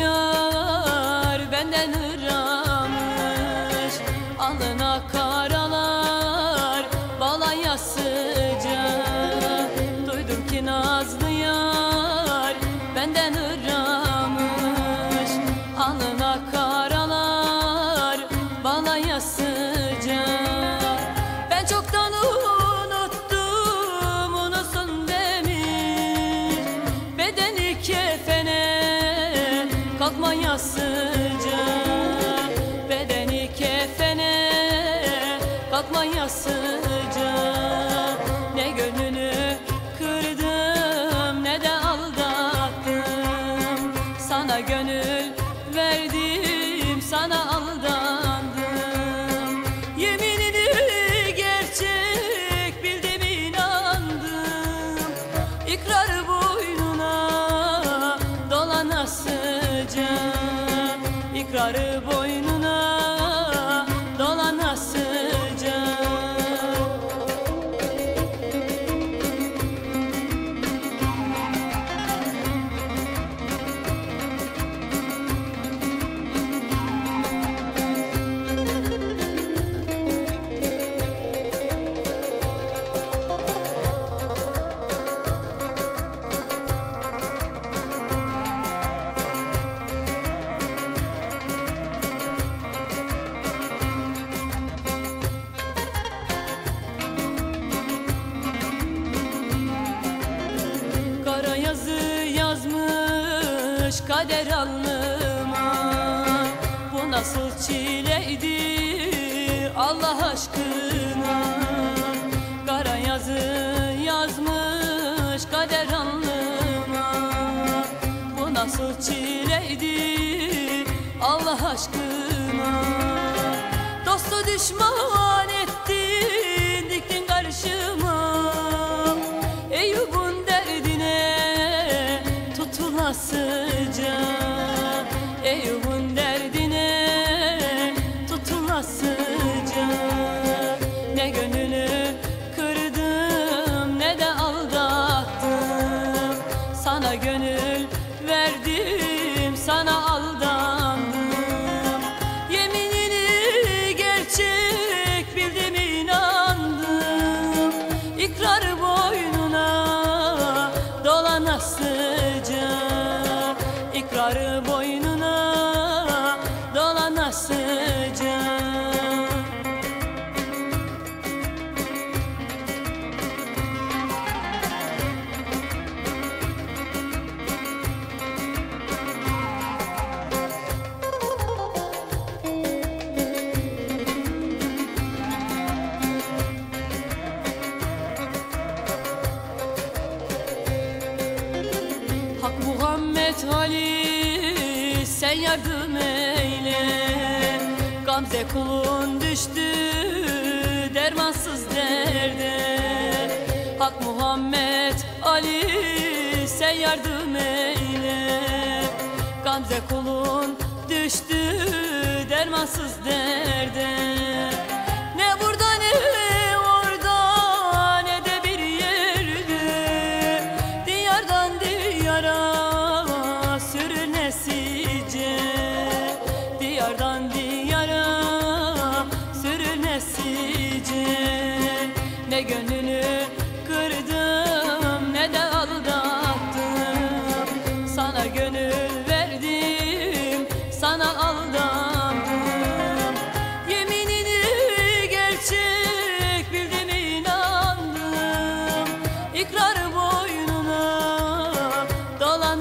yar benden ıramış. Alına karalar balaya sıcak. Duydum ki Nazlı yar benden ıramış. Alına kalkmaya sıcak Bedeni kefene kalkmaya sıcak Ne gönlünü kırdım ne de aldattım. Sana gönül verdim sana aldandım İkrarı boynuna kader alnıma. Bu nasıl çileydi Allah aşkına? Kara yazı yazmış kader alnıma. Bu nasıl çileydi Allah aşkına? Dostu düşman 死 Muhammed Ali sen yardım eyle. Gamze kulun düştü dermansız derde. Hak Muhammed Ali sen yardım eyle. Gamze kulun düştü dermansız derde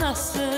yarası